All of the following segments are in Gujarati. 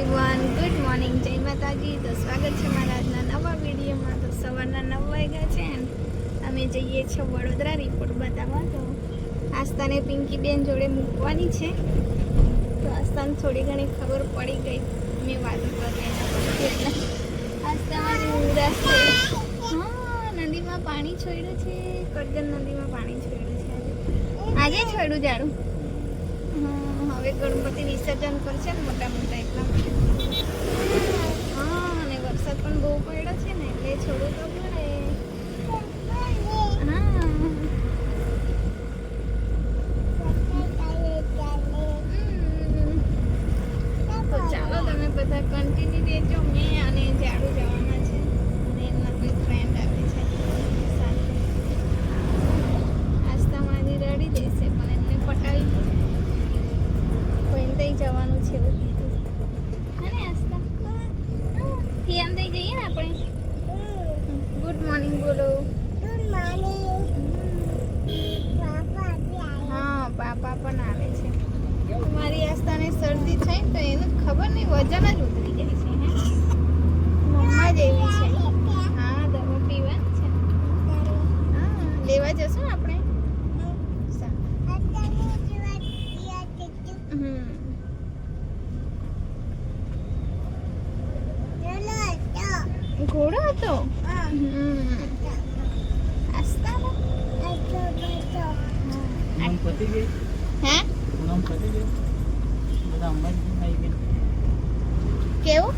એવરીવન ગુડ મોર્નિંગ જય માતાજી તો સ્વાગત છે મારા આજના નવા વિડીયોમાં. તો સવારના નવ વાગ્યા છે ને. અમે જઈએ છીએ વડોદરા રિપોર્ટ બતાવવા. તો આસ્થાને પિંકી બેન જોડે મૂકવાની છે. તો આસ્થાને થોડી ઘણી ખબર પડી ગઈ. મેં વાતો કરી એટલે મારી ઉદાસ હા નદીમાં પાણી છોડ્યું છે. કરજણ નદીમાં પાણી છોડ્યું છે આજે. છોડ્યું જાડું હા, હવે ગણપતિ વિસર્જન કરશે ને મોટા મોટા એટલા માટે. હા, અને વરસાદ પણ બહુ પડ્યો છે ને, એટલે છોડું તો પડે. હા. તો ચાલો તમે બધા કન્ટિન્યુ રહેજો, મેં અને જાડુ જવાના છે અને એમના કોઈ ફ્રેન્ડ આવે છે સાથે આસ્તા મારી રડી દેશે પણ એમને પટાવી કોઈ તઈ જવાનું છે એવું કીધું અને આસ્તા ફિયાન થઈ જઈએ ને આપણે ગુડ મોર્નિંગ બોલો હા પાપા પણ આવે છે મારી આસ્તાને શરદી થઈ ને તો એનું ખબર નહીં વજન જ ઉતરી જાય છે હે મમ્મા જેવી છે હા દવા પીવાની છે હા લેવા જશું ને આપણે સારું. હમ ઘોડો હતો હમ આસ્તાનો પૂનમ પતી ગઈ હે પૂનમ પતી ગઈ બધા અંબાજી જઈને આવી ગયા કેવું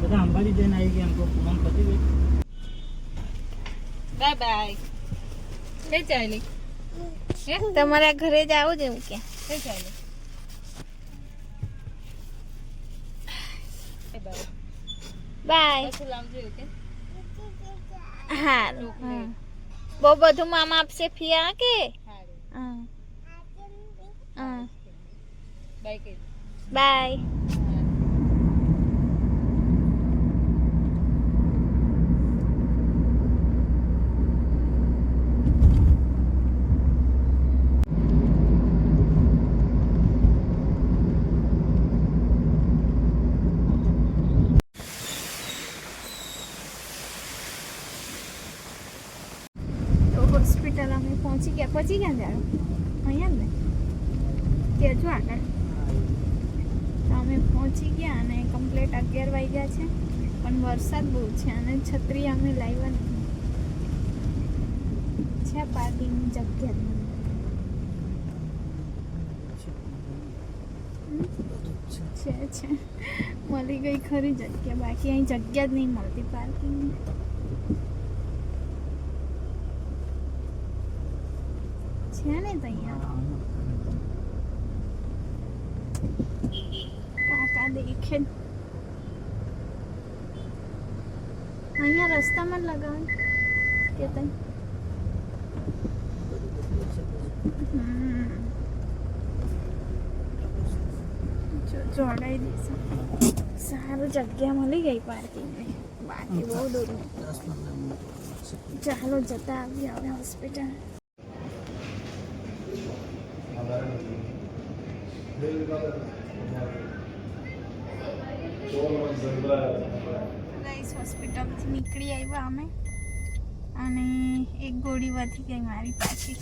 બધા અંબાજી જઈને આવી ગયા એમ કહું પૂનમ પતી ગઈ બાય બાય કઈ ચાલી તમારા ઘરે જ આવું જ એવું કે કઈ ચાલી બાય કે હા. બહુ બધું મામા આપશે ફિયા કે? હા. હા. બાય બાય તો હોસ્પિટલ અમે પહોંચી ગયા. પહોંચી ગયા ત્યારે અહીંયા ને? ને કેજો આગળ. તો અમે પહોંચી ગયા અને કમ્પ્લેટ અગિયાર વાગ્યા છે. પણ વરસાદ બહુ છે અને છત્રી અમે લાવ્યા નથી. છે પાર્કિંગની જગ્યા. છે છે. મળી ગઈ ખરી જગ્યા. બાકી અહીં જગ્યા જ નહીં મળતી પાર્કિંગની. ને કાકા દેખે. અહીંયા રસ્તામાં લગાવે. કે તઈ. જોડાઈ દેશે સારું જગ્યા મળી ગઈ પાર્કિંગની. બાકી બહુ દૂર. ચાલો જતા આવીએ હવે હોસ્પિટલ. ગાઈસ હોસ્પિટલથી નીકળી આવ્યા અમે. અને એક ગોળી વધી ગઈ મારી પાછી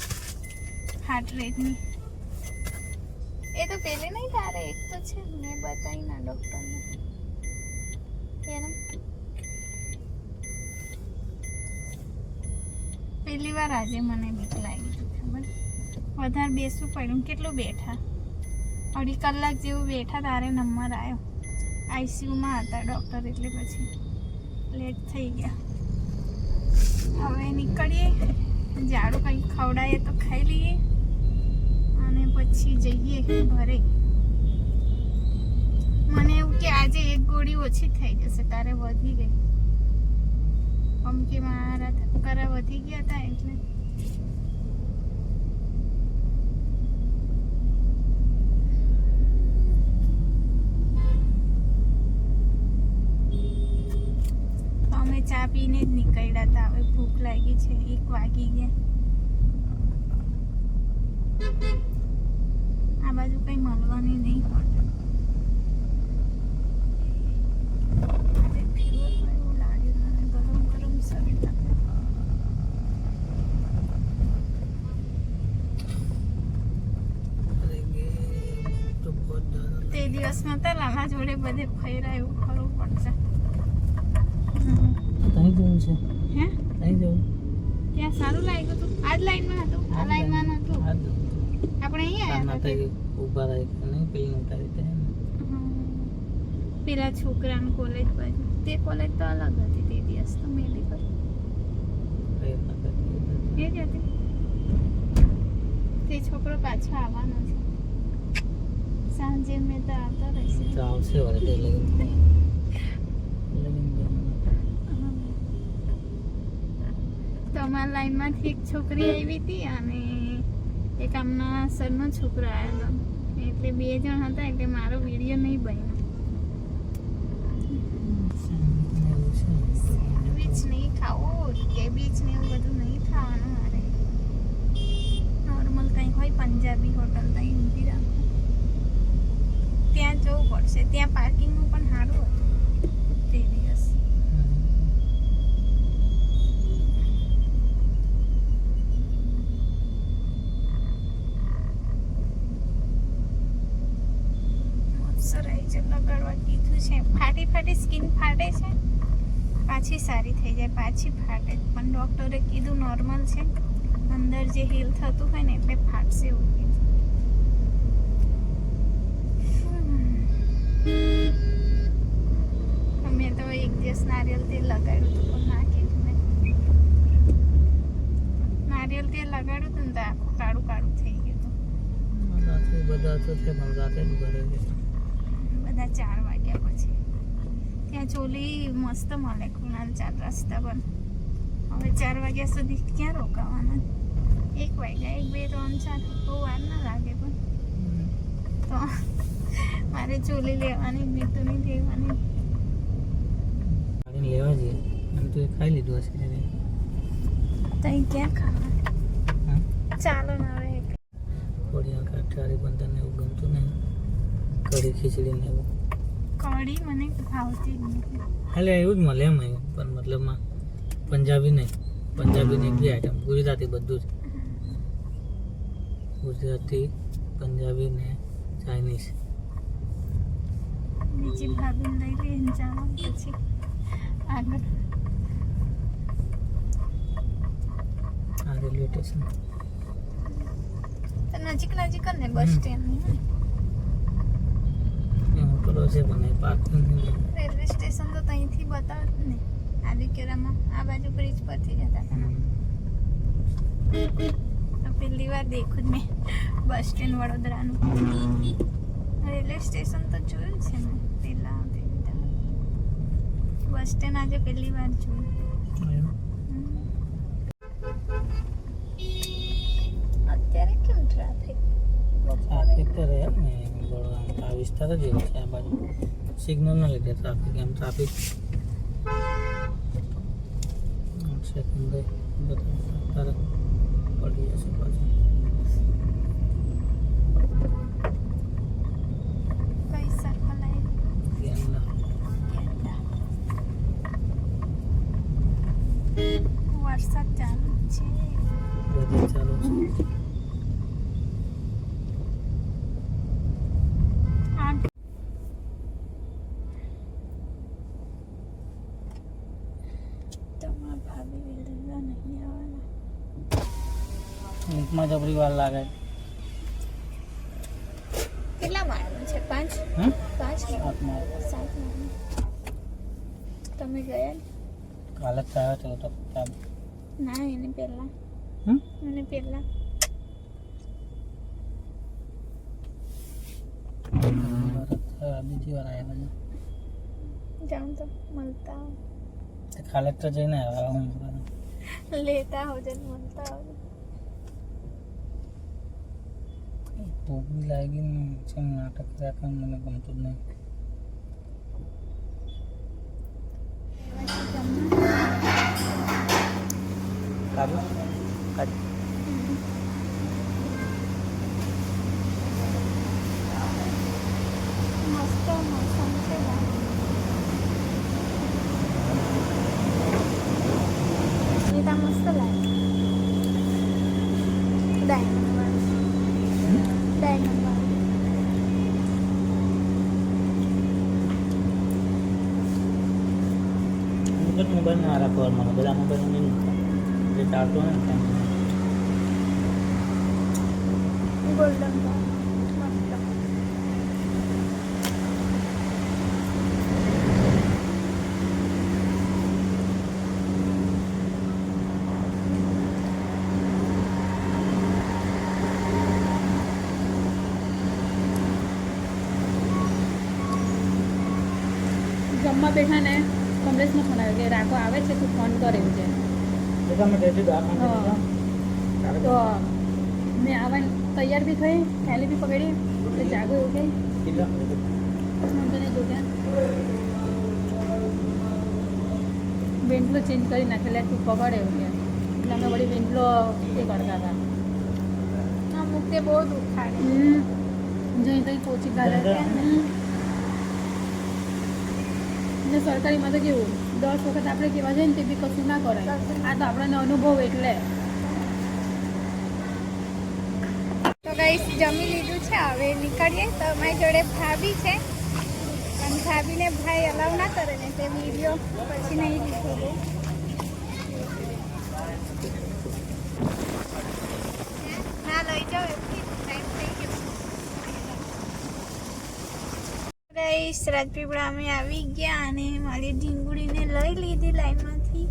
હાર્ટ રેટની એ તો પેલે નહીં તારે એક તો છે મેં બતાવી ના ડૉક્ટરને કેમ પહેલી વાર આજે મને બીક લાગી ખબર? વધારે બેસવું પડ્યું. કેટલું બેઠા? અઢી કલાક જેવું બેઠા તારે નંબર આવ્યો આઈસીયુમાં હતા ડૉક્ટર એટલે પછી લેટ થઈ ગયા. હવે નીકળીએ. ઝાડુ કંઈક ખવડાવીએ તો ખાઈ લઈએ. અને પછી જઈએ ઘરે. મને એવું કે આજે એક ગોળી ઓછી થઈ જશે, તારે વધી ગઈ. કેમ કે મારા ધબકારા વધી ગયા હતા એટલે પીને જ નીકળ્યા હતા હવે ભૂખ લાગી છે. એક વાગી ગયા. આ બાજુ કંઈ મળવાની નહીં. તે દિવસમાં તો લાલા જોડે બધે ફેરાયું ખરું પડશે અહીં જવું છે. હે? અહીં જવું ત્યાં સારું લાગ્યું હતું. આ જ લાઈનમાં હતું. આ લાઈનમાં નહોતું. આ આપણે અહીંયા આવ્યા ઊભા રહી કે પેલી ઉતારી હમ. પેલા છોકરાનું કોલેજ બાજુ. તે કોલેજ તો અલગ હતી. તે દિવસ તો મેડિકલ પર એ જ હતી. તે છોકરો પાછો આવવાનો છે. સાંજે મેં તો આવતો રહેશે. તો આવશે વળે તો અમારા લાઈનમાંથી એક છોકરી આવી હતી અને એક આમના સરનો છોકરો આવ્યો એટલે બે જણ હતા, એટલે મારો વીડિયો નહીં બન્યો. સેન્ડવિચ નહીં ખાવું કેબેજ ને એવું બધું નહીં ખાવાનું મારે. નોર્મલ કંઈ હોય, પંજાબી હોટલ ત્યાં રાખો. ત્યાં જવું પડશે. ત્યાં પાર્કિંગનું પણ સારું હતું. તે દિવસ હમ. મોઇશ્ચરાઇઝર લગાડવા કીધું છે. ફાટી ફાટી સ્કિન ફાટે છે. પાછી સારી થઈ જાય પાછી ફાટે. પણ ડૉક્ટરે કીધું નોર્મલ છે. અંદર જે હીલ થતું હોય ને એટલે ફાટશે એવું કીધું. મેં તો એક દિવસ નારિયેલ તેલ લગાડ્યું હતું પણ ના કીધું મેં. નારિયેલ તેલ લગાડ્યું હતું ને તો આખું કાળું કાળું થઈ ગયું હતું. બધા તો છે. બધા ચાર વાગ્યા પછી. ત્યાં ચોલી મસ્ત મળે કુણાલ ચાર રસ્તા પર. હવે ચાર વાગ્યા સુધી ક્યાં રોકાવાના? એક વાગ્યા એક બે ત્રણ ચાર બહુ વાર ના લાગે પણ. તો મારે ચોલી લેવાની મીઠું લેવાની. લેવા જઈએ. તું ખાઈ લીધું હશે તઈ ક્યાં ખાવા ચાલો ને હવે. ખોડિયા પણ તને એવું ગમતું નહીં. કઢી ખીચડી ને એવું. કઢી મને ભાવતી નથી. એટલે એવું જ મળે એમ પણ મતલબમાં પંજાબી નહીં. પંજાબીની એક બી આઈટમ ગુજરાતી બધું જ. ગુજરાતી પંજાબી ને ચાઇનીઝ બીજી ભાભી લઈ લઈને ચાલો પછી. આગળ. આ રેલવે સ્ટેશન. નજીક નજીક ને બસ સ્ટેન્ડ સ્ટેન્ડની હોય છે મને એ રેલવે સ્ટેશન તો ત્યાંથી બતાવે જ ને. આદિકેરામાં આ બાજુ બ્રિજ પરથી જતા હતા. પહેલી વાર દેખું જ મેં બસ સ્ટેન્ડ વડોદરાનું. રેલવે સ્ટેશન તો જોયું છે મેં આવતી બસ સ્ટેન્ડ આજે પહેલી વાર જોયું. અત્યારે કેમ ટ્રાફિક ટ્રાફિક તો રહે ને. બરોડા આ વિસ્તાર જ એવો છે આ બાજુ સિગ્નલ ના લીધે ટ્રાફિક એમ ટ્રાફિક સેકન્ડ બધા તરત પડી જશે પાછું કઈ સર્કલ આવી ગેંડા વરસાદ ચાલુ છે બધે ચાલુ છે આ તમારા ભાભી વેલેલા નહીં આવવાના લીકમાં વાર લાગે. કેટલા માળનું છે? પાંચ? હમ પાંચ માળ? સાત તમે ગયા? કાલે જ આવ્યો હતો તો ના એને પહેલા. એને પહેલા. બીજી વાર આવ્યા જાઉં તો મળતા. ખાલે તો જઈને આવ્યા હું. લેતા આવજો મળતા આવજો. ભૂખ બી લાગી ને છે નાટક કર્યા કામ મને ગમતું જ નહીં કાબુ કાજુ મસ્ત મોસમ છે બહાર. નીતા મસ્ત લાગે ડાયમંડ વાળું ડાયમંડ વાળું એક જ મોબાઈલ મારા મને બધા મોબાઈલ મૂકતા જે ચાલતો ને જમવા બેઠા ને. કમલેશનો ફોન આવ્યો કે રાખો આવે છે તું ફોન કરે એવું છે તો મેં આવવાની તૈયાર બી થઈ થેલી બી પકડી એટલે જાગો એવું કહી કેટલા હું તને જો કે વેન્ટલો ચેન્જ કરી નાખે એટલે તું પકડે એવું કે. એટલે અમે વળી વિન્ડલો એ કરતા હતા. મૂકે બહુ દુઃખ થાય. જઈ તઈ પહોંચી ગયા. ને સરકારીમાં તો કેવું દસ વખત આપણે કહેવા જઈએ ને તે બી કશું ના કરાય. આ તો આપણને અનુભવ એટલે. તો ગાઈસ જમી લીધું છે. હવે નીકળીએ. તો અમારી જોડે ભાભી છે. અને ભાભીને ભાઈ અલાવ ના કરે ને તે વીડિયો પછી નહીં લીધો ના લઈ જાઓ એમથી ટાઈમ થઈ ગયો ગાઈસ રાજપીપળા અમે આવી ગયા અને મારી ઢીંગુડીને લઈ લીધી લાઈનમાંથી.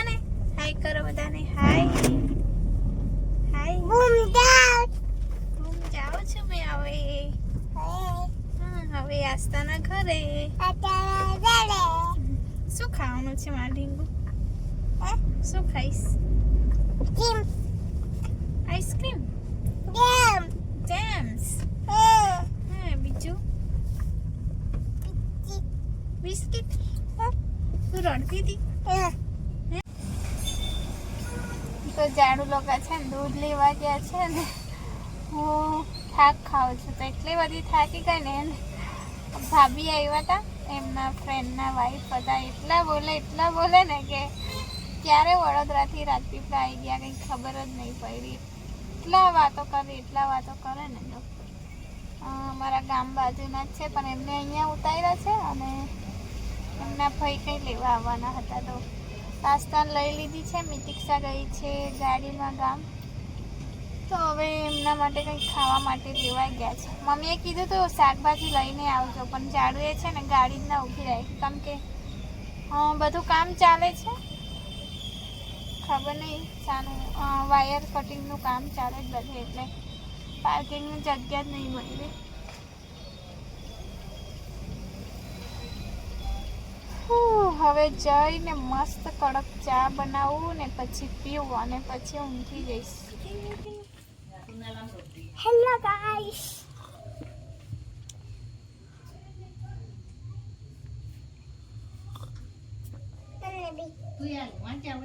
અને હાય કરો બધાને. હાય. હાય. બૂમ જાઓ બૂમ જાઓ છું મેં હવે. હવે આસ્તાના ઘરે. શું ખાવાનું છે મારા ઢીંગુ? શું ખાઈશ? આઈસ્ક્રીમ જેમ્સ હા બીજું બિસ્કિટ? તું રડતી હતી? તો જાડુ લોકો છે ને દૂધ લેવા ગયા છે ને. હું થાક ખાઉં છું. તો એટલી બધી થાકી ગઈ ને ભાભી આવ્યા હતા એમના ફ્રેન્ડના વાઈફ હતા. એટલા બોલે એટલા બોલે ને કે ક્યારે વડોદરાથી રાજપીપળા આવી ગયા? કંઈ ખબર જ નહીં પડી. એટલા વાતો કરે, એટલા વાતો કરે ને તો અમારા ગામ બાજુના જ છે, પણ એમને અહીંયા ઉતાર્યા છે અને એમના ભાઈ કંઈ લેવા આવવાના હતા તો નાસ્તા લઈ લીધી છે, મિતિક્ષા ગઈ છે ગાડીમાં ગામ. તો હવે એમના માટે કંઈક ખાવા માટે લેવા ગયા છે. મમ્મીએ કીધું તો શાકભાજી લઈને આવજો, પણ જાડુએ છે ને ગાડી ના ઊભી રાખી કેમ કે બધું કામ ચાલે છે. ખબર નહીં શાનું વાયર કટિંગનું કામ ચાલે જ બધે એટલે પાર્કિંગની જગ્યા જ નહીં મળી હવે જઈને મસ્ત કડક ચા બનાવું ને પછી પીવું અને પછી ઊંઘી જઈશ. હેલો ગાઈસ તું યાર વાંચ્યા